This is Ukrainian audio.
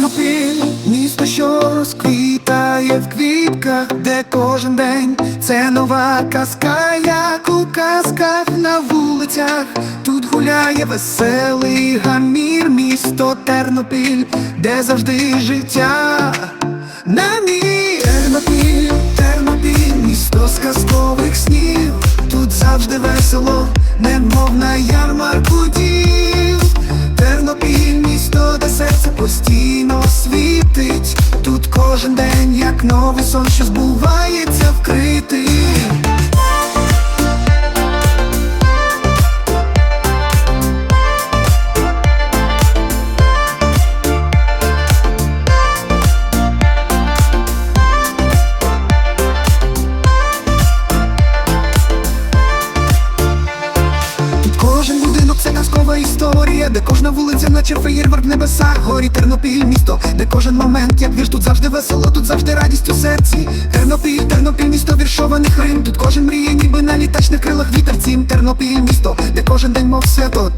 Тернопіль місто, що розквітає в квітках, де кожен день це нова казка, як у казках на вулицях. Тут гуляє веселий гамір, місто Тернопіль, де завжди життя на мій Тернопіль, Тернопіль, місто сказкових снів. Тут завжди весело, немов на ямі постійно світить. Тут кожен день, як новий сон, що збувається вкритий. Кожен це казкова історія, де кожна вулиця, наче феєрверк в небесах, горі Тернопіль, місто, де кожен момент, як вірш, тут завжди весело, тут завжди радість у серці. Тернопіль, Тернопіль, місто віршованих рим. Тут кожен мріє, ніби на літачних крилах вітер цім Тернопіль, місто, де кожен день мов свято.